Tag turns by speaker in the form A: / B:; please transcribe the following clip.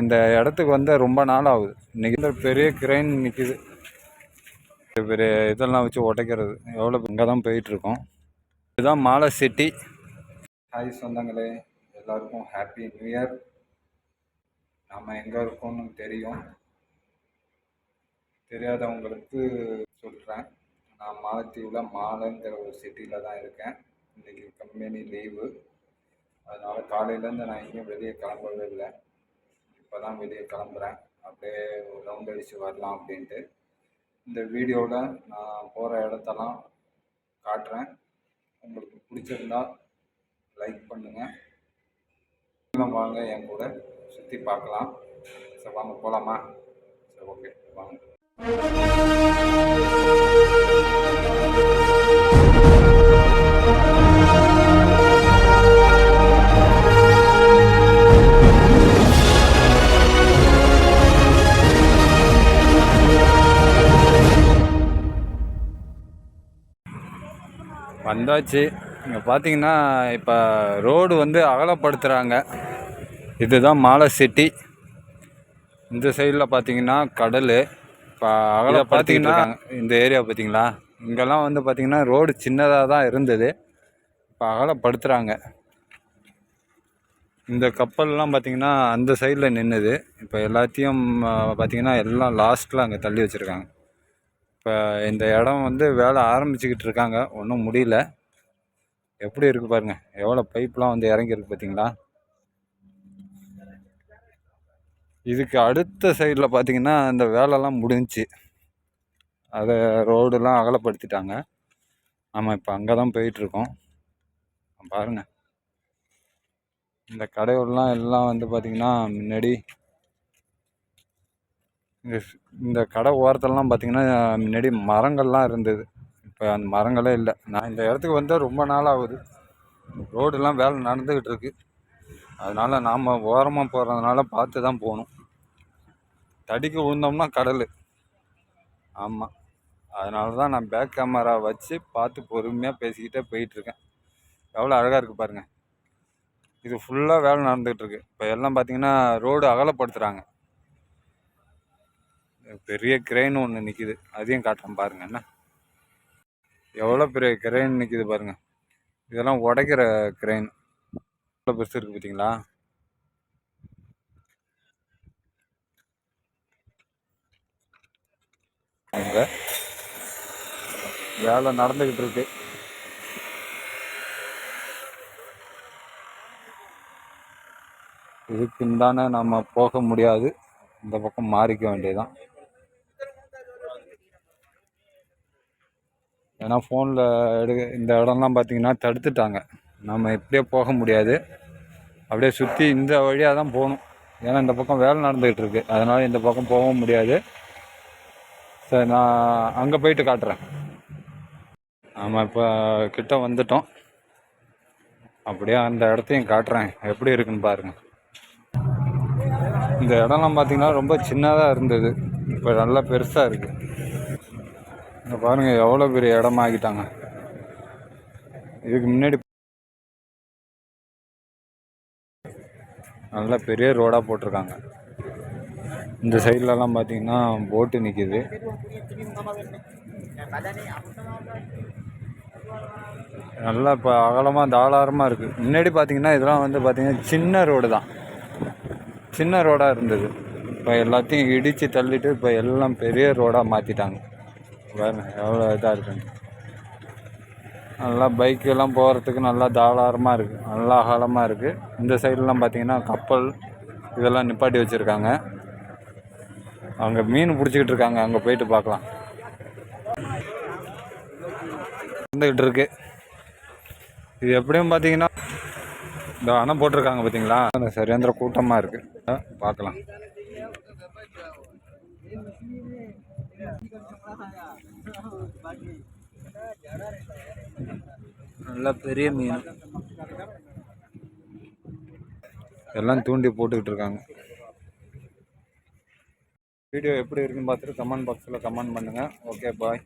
A: இந்த இடத்துக்கு வந்து ரொம்ப நாள் ஆகுது. இன்றைக்கி இந்த பெரிய கிரைன் நிற்கிது பெரிய இதெல்லாம் வச்சு உடைக்கிறது. எவ்வளோ இங்கே தான் போயிட்டுருக்கோம். இதுதான் மாலை சிட்டி. ஹாய் சொந்தங்களே எல்லாருக்கும் ஹாப்பி நியூ இயர் நம்ம எங்கே இருக்கோம்னு தெரியும். தெரியாதவங்களுக்கு சொல்கிறேன் நான் மாலத்தீவில் மாலைங்கிற ஒரு சிட்டியில் தான் இருக்கேன். இன்றைக்கி கம்பெனி லீவு அதனால் காலையிலேருந்து நான் எங்கேயும் வெளியே கிளம்பவே இல்லை. இப்போ தான் வெளியே கிளம்புறேன். அப்படியே ஒரு ரவுண்ட் அடித்து வரலாம் அப்படின்ட்டு. இந்த வீடியோவில் நான் போகிற இடத்தெல்லாம் காட்டுறேன். உங்களுக்கு பிடிச்சிருந்தா லைக் பண்ணுங்கள் வாங்க என் கூட சுற்றி பார்க்கலாம். சரி வாங்க போகலாமா சரி ஓகே வாங்க. வந்தாச்சு. இங்கே பார்த்தீங்கன்னா இப்போ ரோடு வந்து அகலப்படுத்துகிறாங்க இதுதான் மாலை சிட்டி. இந்த சைடில் பார்த்தீங்கன்னா கடல். இப்போ அகல பார்த்தீங்கன்னா இந்த ஏரியா பார்த்தீங்களா இங்கெல்லாம் வந்து பார்த்தீங்கன்னா ரோடு சின்னதாக தான் இருந்தது. இப்போ அகலப்படுத்துகிறாங்க இந்த கப்பல்லாம் பார்த்தீங்கன்னா அந்த சைடில் நின்றுது இப்போ எல்லாத்தையும் பார்த்தீங்கன்னா எல்லாம் லாஸ்ட்டில் அங்கே தள்ளி வச்சுருக்காங்க. இப்போ இந்த இடம் வந்து வேலை ஆரம்பிச்சுக்கிட்டு இருக்காங்க ஒன்றும் முடியல. எப்படி இருக்குது பாருங்க. எவ்வளோ பைப்லாம் வந்து இறங்கியிருக்கு பார்த்தீங்களா? இதுக்கு அடுத்த சைடில் பார்த்தீங்கன்னா இந்த வேலைலாம் முடிஞ்சுச்சு. அதை ரோடெல்லாம் அகலப்படுத்திட்டாங்க. நம்ம இப்போ அங்கே தான் போயிட்டுருக்கோம். பாருங்கள் இந்த கடையோடலாம் எல்லாம் வந்து பார்த்திங்கன்னா முன்னாடி இந்த இந்த கடை ஓரத்துலலாம் பார்த்தீங்கன்னா முன்னாடி மரங்கள்லாம் இருந்தது. இப்போ அந்த மரங்களே இல்லை. நான் இந்த இடத்துக்கு வந்தால் ரொம்ப நாள் ஆகுது. ரோடெல்லாம் வேலை நடந்துக்கிட்டு இருக்கு. அதனால் நாம் ஓரமாக போகிறதுனால பார்த்து தான் போகணும். தடிக்கு விழுந்தோம்னா கடல். ஆமாம் அதனால தான் நான் பேக் கேமரா வச்சு பார்த்து பொறுமையாக பேசிக்கிட்டே போயிட்டுருக்கேன். எவ்வளோ அழகாக இருக்குது பாருங்கள் இது ஃபுல்லாக வேலை நடந்துகிட்ருக்கு இப்போ எல்லாம் பார்த்தீங்கன்னா ரோடு அகலப்படுத்துகிறாங்க பெரிய கிரெயின் ஒன்று நிற்கிது அதையும் காட்டுறேன் பாருங்க என்ன? எவ்வளோ பெரிய கிரெயின் நிற்கிது பாருங்க. இதெல்லாம் உடைக்கிற கிரெயின் எவ்வளோ பெருசு இருக்குது பார்த்தீங்களா? அங்கே வேலை நடந்துக்கிட்டு இருக்கு. இதுக்கு நம்ம போக முடியாது. இந்த பக்கம் மாறிக்க வேண்டியதுதான். ஏன்னா ஃபோனில் எடு இந்த இடம்லாம் பார்த்திங்கன்னா தடுத்துட்டாங்க. நம்ம இப்படியே போக முடியாது. அப்படியே சுற்றி இந்த வழியாக தான் போகணும். ஏன்னா இந்த பக்கம் வேலை நடந்துக்கிட்டு இருக்கு. அதனால் இந்த பக்கம் போகவும் முடியாது. சரி நான் அங்கே போயிட்டு காட்டுறேன். நம்ம இப்போ கிட்ட வந்துட்டோம். அப்படியே அந்த இடத்தையும் காட்டுறேன். எப்படி இருக்குன்னு பாருங்கள் இந்த இடம்லாம் பார்த்திங்கன்னா ரொம்ப சின்னதாக இருந்தது. இப்போ நல்லா பெருசாக இருக்குது இங்கே பாருங்கள் எவ்வளோ பெரிய இடமா ஆகிட்டாங்க இதுக்கு முன்னாடி நல்லா பெரிய ரோடாக போட்டிருக்காங்க. இந்த சைட்லலாம் பார்த்தீங்கன்னா போட்டு நிற்கிது நல்லா இப்போ அகலமாக தாளாரமாக இருக்குது முன்னாடி பார்த்தீங்கன்னா இதெல்லாம் வந்து பார்த்தீங்கன்னா சின்ன ரோடு தான். சின்ன ரோடாக இருந்தது. இப்போ எல்லாத்தையும் இடித்து தள்ளிட்டு இப்போ எல்லாம் பெரிய ரோடாக மாற்றிட்டாங்க பாருங்க எவ்வளோ இதாக இருக்குன்னு நல்லா பைக்கெல்லாம் போகிறதுக்கு நல்லா தாராளமாக இருக்குது நல்லா அகலமாக இருக்குது இந்த சைட்லலாம் பார்த்தீங்கன்னா கப்பல் இதெல்லாம் நிப்பாட்டி வச்சுருக்காங்க. அங்கே மீன் பிடிச்சிக்கிட்டு இருக்காங்க. அங்கே போயிட்டு பார்க்கலாம் இருந்துக்கிட்டு இருக்கு. இது எப்படியும் பார்த்தீங்கன்னா இந்த அணை போட்டிருக்காங்க பார்த்தீங்களா அந்த சரியாந்திர கூட்டமாக இருக்குது பார்க்கலாம் நல்லா பெரிய மீன். எல்லாம் தூண்டி போட்டுக்கிட்டு இருக்காங்க. வீடியோ எப்படி இருக்குன்னு பார்த்துட்டு கமெண்ட் பாக்ஸில் கமெண்ட் பண்ணுங்கள் ஓகே பாய்